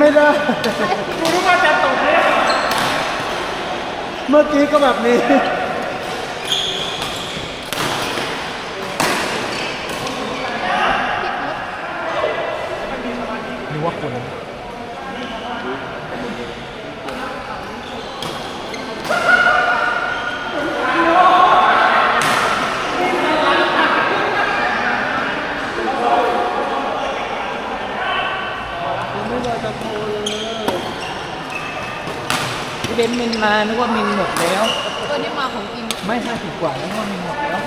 แบบนี้ไม่ได้ กูรู้ว่าจะตกเนี่ยเมื่อกี้ก็แบบนี้นึกว่าคุณ ไม่ว่าจะโทรเลย พี่ เบนซ์มินมานึกว่ามินหมดแล้ว ตัวนี้มาของจริงไม่ห้าสิบกว่าแล้วนึกว่ามินหมดแล้ว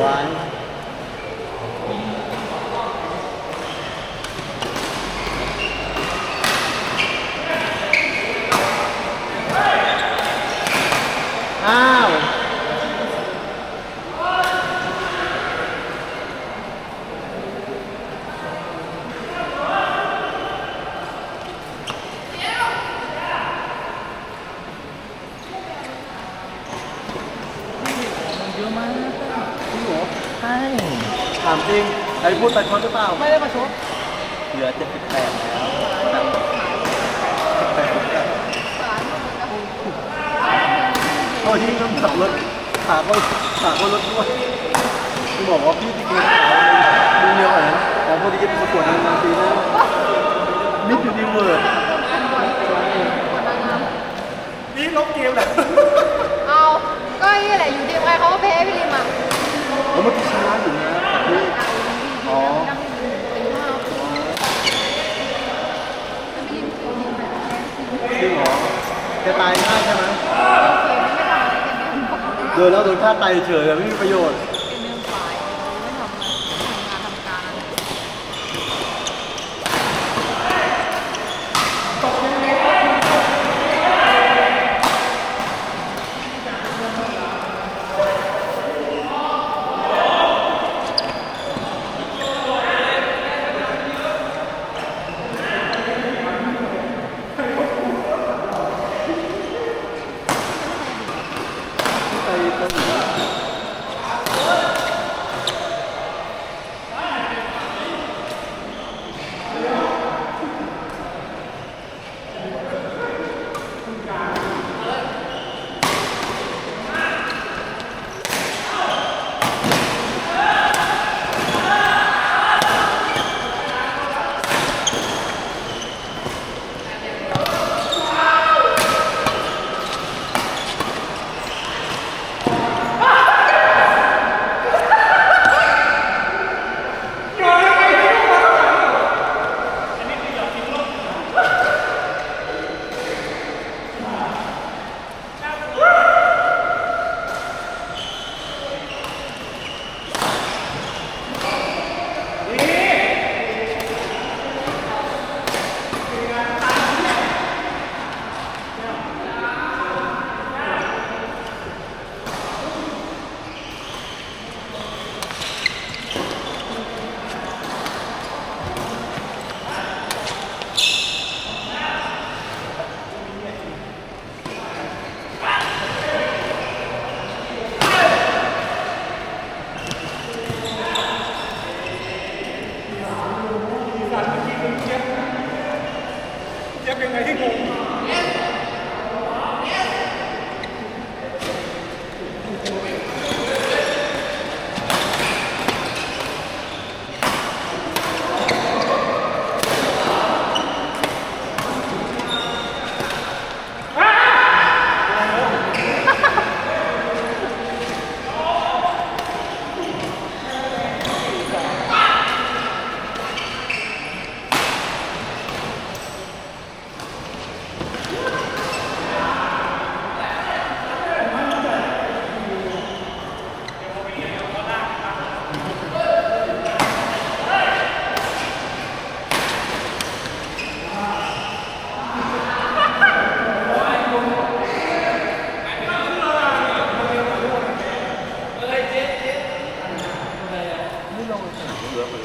หวาน เยอะมากจริงเหรอใช่ถามจริงไอ้พูดตัดคอนหรือเปล่าไม่ได้มาชดเหลือเจ็ดสิบแปดแล้วโอ้ยยิ่งต้องขับรถขาก็ขาก็รถด้วยกูบอกว่าพี่ที่เกินขาดูเดียวอะนะแต่พอดีจะประกวดนางงามปีหน้ามิสยูนิเวิร์ส นี่ลบเกมแหละ เอาก็นี่แหละอยู่ดีใครเขาก็แพ้พี่ลิมอะ แล้วเมื่อกี้ชนะอยู่นะแต่พี่อ๋อ ตีห้าพี่ลิมคือยิงแบบแพ้ทีม จริงเหรอแกตายง่าย ใช่ไหมเกมไม่ทำอะไรกันเนี่ยโดนแล้วโดนฆ่าตายเฉยๆไม่มีประโยชน์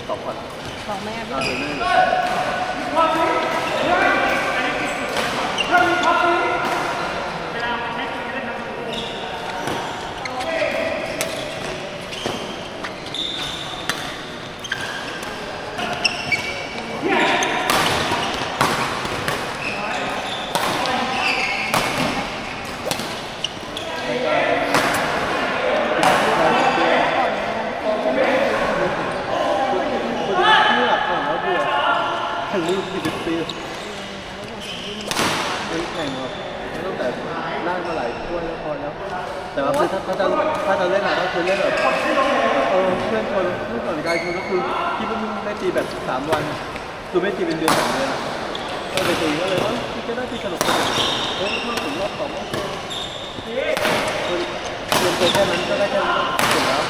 สองพันบอกแม่อ่าพี่ เลยไม่เหลือ เเพื่อแข่งรุ่นสี่สิบปีมันแข่งแบบตั้งแต่ล่างมาหลายถ้วยแล้วพอแล้วแต่ว่าคือถ้าถ้าจะถ้าจะเล่นอะก็คือเล่นแบบเออเพื่อนคนเพื่อนก่อนกายคือก็คือที่เพิ่งได้ตีแบบสามวันคือไม่ตีเป็นเดือนสองเดือนอะก็ไปตีก็เลยว่าก็ได้ตีสนุกสนุกเฮ้ยถ้าถึงรอบสองรอบสามคือเรียนตัวแค่นั้นก็ได้แค่นั้นก็ถึงแล้ว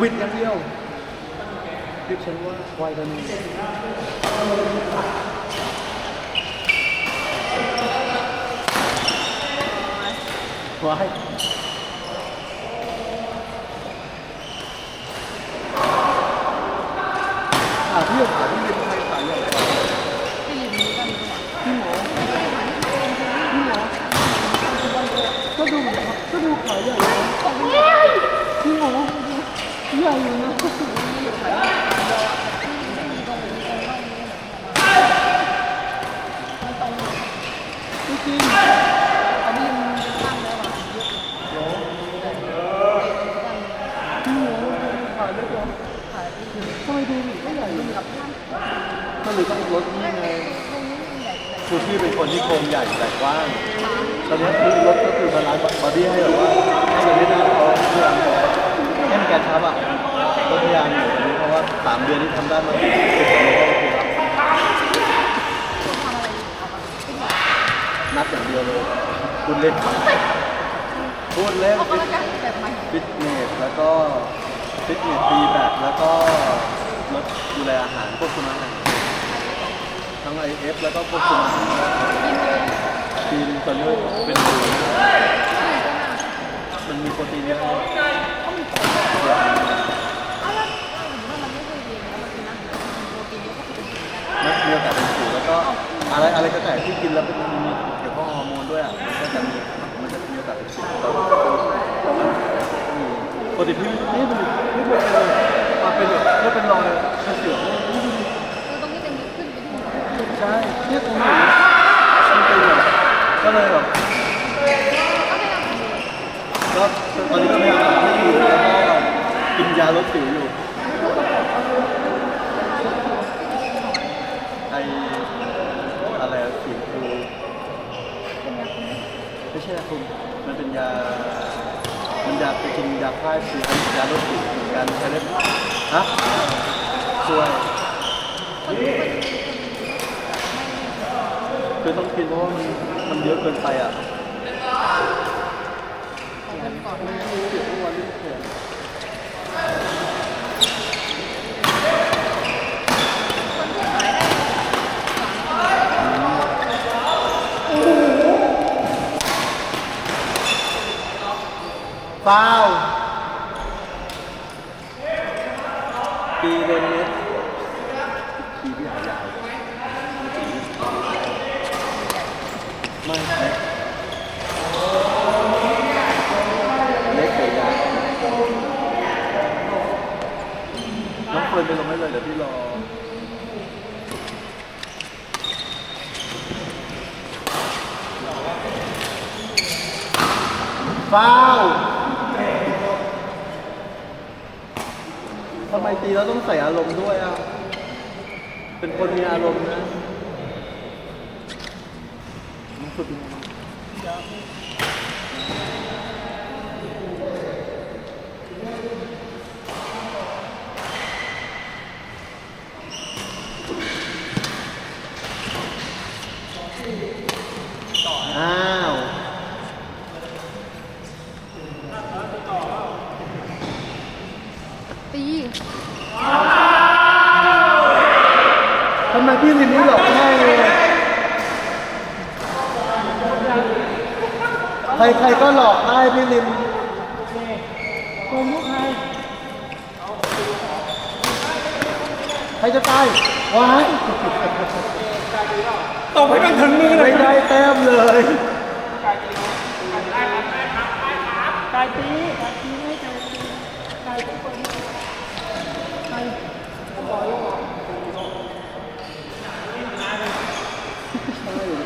วิดอย่างเดียวเรียกฉันว่าควายกันนี้ค วายอะพี่จะถาพี่เป็นใครขายใหญ่กว่าที่ริมนี้ก็มีด้วยพี่หมอพี่หมอก็ดูก็ดูขายใหญ่นะพี่หมอใหญ่อยู่นะ จริง อันนี้มันตั้งแล้วอะเยอะ ๆพี่หมอขายได้กว่า ขายดี ทำไมดูดิก็ใหญ่อยู่ กับท่าน ก็เลยต้องลดนี่ไง ตรงนี้มันใหญ่เลย คือพี่เป็นคนที่โครงใหญ่ใหญ่กว้างตอนนี้คือรถก็คือบาลานซ์บอดี้ให้แบบว่าให้มันไม่น่าท้องเพื่อให้มันกระชับอะก็พยายามอยู่เพราะว่าสามเดือนที่ทำได้มาสิบกว่าโลก็โอเคแล้วคุณทำอะไรเอามาขึ้นมานับอย่างเดียวเลยคุณเล่นพูดเล่นเอาก็แล้วกันแบบใหม่ฟิตเนสแล้วก็ฟิตเนสตีแบบแล้วก็ลดดูแลอาหารควบคุมอาหารทั้งไอเอฟแล้วก็ควบคุมอาหาร ทีนตอนนี้เป็นหมื่นมันมีโปรตีนเยอะมันไม่เคยเรียนแล้วมันเป็นอาหารโอกางนั้นมันมีโอกาสเป็นสิวแล้วก็อะไรอะไรก็แต่ที่กินแล้วเป็นมีเกี่ยวข้องฮอร์โมนด้วยอะมันก็จะมีมันจะมีโอกาสเป็นสิวแล้วอืมปกติพี่นี่มันไม่เป็นเลยมาเป็นแบบก็เป็นรอยเป็นสิวคือตรงนี้เป็นขึ้นไปที่ใช่เนี่ยตรงนี้ ก็เลยแบบก็ตอนนี้ก็พยายามหาที่อยู่แล้วก็กินยาลดสิวอยู่ไออะไรอะสิวคูเป็นยาคุมไม่ใช่ยาคุมมันเป็นยา มันยาไปกินยาฆ่าเชื้อยาลดสิวเหมือนกันใช้ได้ฮะช่วยคือต้องกินเพราะว่ามัน มันเยอะเกินไปอะของคนก่อนหไม่น้ารู้เกี่ยวกับวันที่เกิดคนที่หายได้เปล่าปีเดนเน็ตปีที่หายาวไม่เล็กเล็กแต่ยาวน้องเฟิร์น ไปลงให้เลยเดี๋ยวพี่รอฟาวทำไมตีแล้วต้องใส่อารมณ์ด้วยอะ เป็นคนมีอารมณ์นะมันฝึกยังไง ทำไมพี่ลินนี่หลอกง่ายเลยใครใครๆก็หลอกได้พี่ลินโกงมุกใครใครจะตายวายตบให้มันถึงมือเลยไม่ได้แต้มเลยกายตีกายตีให้กายตีกายตีคนกายก็